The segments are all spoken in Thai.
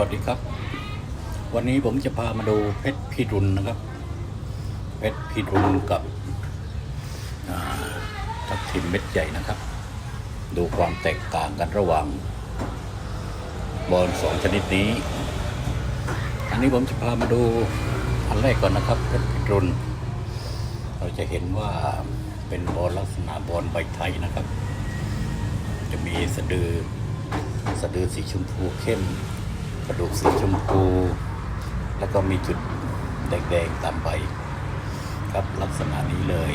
วัสดีครับ วันนี้ผมจะพามาดูเพชรพิรุณนะครับ เพชรพิรุณกับทับทิมเม็ดใหญ่นะครับ ดูความแตกต่างกันระหว่าง บอลสองชนิดนี้ อันนี้ผมจะพามาดูอันแรกก่อนนะครับ เพชรพิรุณเราจะเห็นว่าเป็นบอลลักษณะบอลใบไทยนะครับ จะมีสะดือสะดือสีชมพูเข้ม กระดูกสีชมพู แล้วก็มีจุดแดงๆตามใบครับลักษณะนี้เลย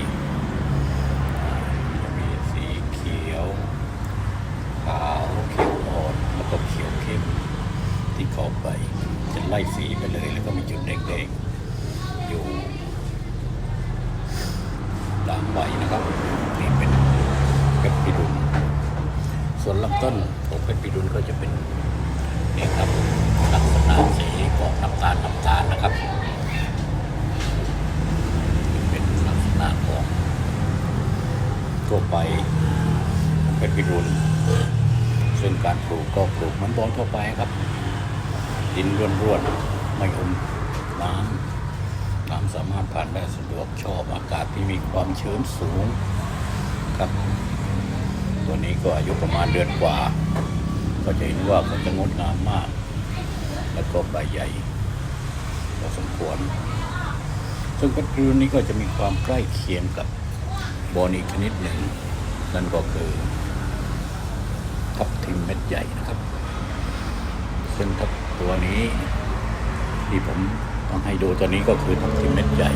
จะมีสีเขียวขาวเขียวอ่อนแล้วก็เขียวเข้มที่ขอบใบจะไล่สีไปเลย แล้วก็มีจุดแดงๆอยู่ตามใบนะครับนี่เป็นเพชรพิรุณส่วนลำต้นของเพชรพิรุณก็จะเป็นครับลักษณะสีของน้ำตาลน้ำตาลนะครับ เป็นลักษณะของ ทั่วไปเพชรพิรุณซึ่งการปลูกก็ปลูกเหมือนบอลทั่วไปครับ ดินร่วนๆไม่อมน้ำน้ำสามารถผ่านได้สะดวกชอบอากาศที่มีความชื้นสูงครับ ตัวนี้ก็อายุประมาณเดือนกว่า ก็จะเห็นว่าเขาจะงดงามมาก แล้วก็ใบใหญ่พอสมควรซึ่งเพชรพิรุณนี้ก็จะมีความใกล้เคียงกับ บอนอีกชนิดหนึ่ง นั่นก็คือทับทิมเม็ดใหญ่นะครับ ซึ่งทับตัวนี้ ที่ผมต้องให้ดูตัวนี้ก็คือทับทิมเม็ดใหญ่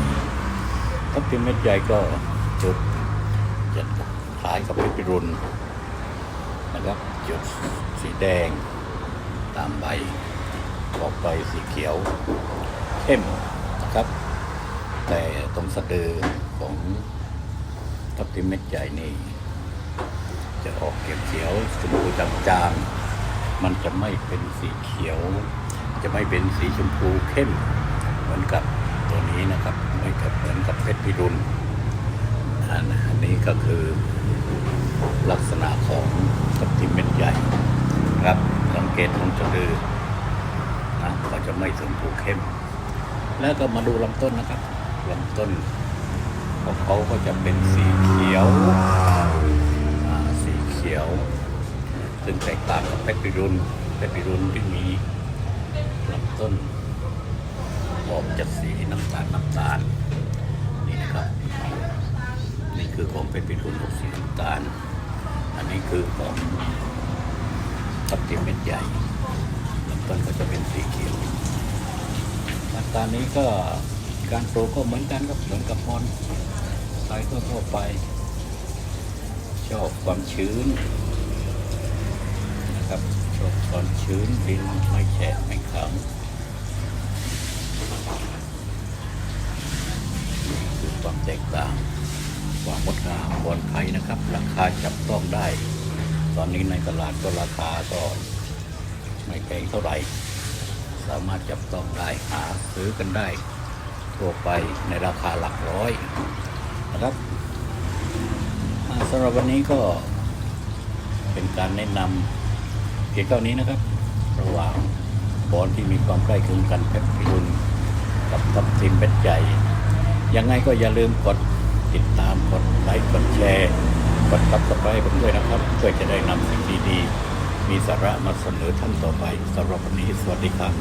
ทับทิมเม็ดใหญ่ก็จุดจะคล้ายกับพชรพิรุณนะครับจุดสีแดง ตามใบขอบใบสีเขียวเข้มนะครับ แต่ตรงสะดือของ ทับทิมเม็ดใหญ่นี่ จะออกเขียวเขียวชมพูจางๆมันจะไม่เป็นสีเขียว จะไม่เป็นสีชมพูเข้ม เหมือนกับตัวนี้นะครับไม่กับเหมือนกับเพชรพิรุณอันอันนี้ก็คือลักษณะของทับทิมเม็ดใหญ่ครับสังเกตตรงสะดือนะก็จะไม่ชมพูเข้ม แล้วก็มาดูลำต้นนะครับลำต้น ของเขาก็จะเป็นสีเขียวสีเขียว ซึ่งแตกต่างกับเพชรพิรุณเพชรพิรุณที่มีลำต้นออกจากสีน้ำตาลน้ำตาลนี่นะครับนี่คือของเพชรพิรุณออกสีน้ำตาล อันนี้คือของทับทิมเม็ดใหญ่ลำต้นก็จะเป็นสีเขียวมาตรานี้ก็การปลูกก็เหมือนกันครับเหมือนกับมอน ไทยก็ทั่วไป ชอบความชื้นนะครับชอบความชื้นดินไม่แฉะไม่ขังนี่คือความแตกต่างความงดงามบอนไทยนะครับ ราคาจับต้องได้ ตอนนี้ในตลาดก็ราคาก็ไม่แพงเท่าไหร่ สามารถจับต้องได้หาซื้อกันได้ทั่วไปในราคาหลักร้อย นะครับสำหรับวันนี้ก็เป็นการแนะนำเพียงเท่านี้นะครับ ระหว่างบอลที่มีความใกล้เคียงกันเพชรพิรุณกับทับทิมเบ็ดใหญ่ยังไงก็อย่าลืมกดติดตามกดไลค์กดแชร์กดซับสไครต์ผมด้วยนะครับเพื่อจะได้นำสิ่งดีๆ มีสาระมาเสนอท่านต่อไปสำหรับวันนี้สวัสดีครับ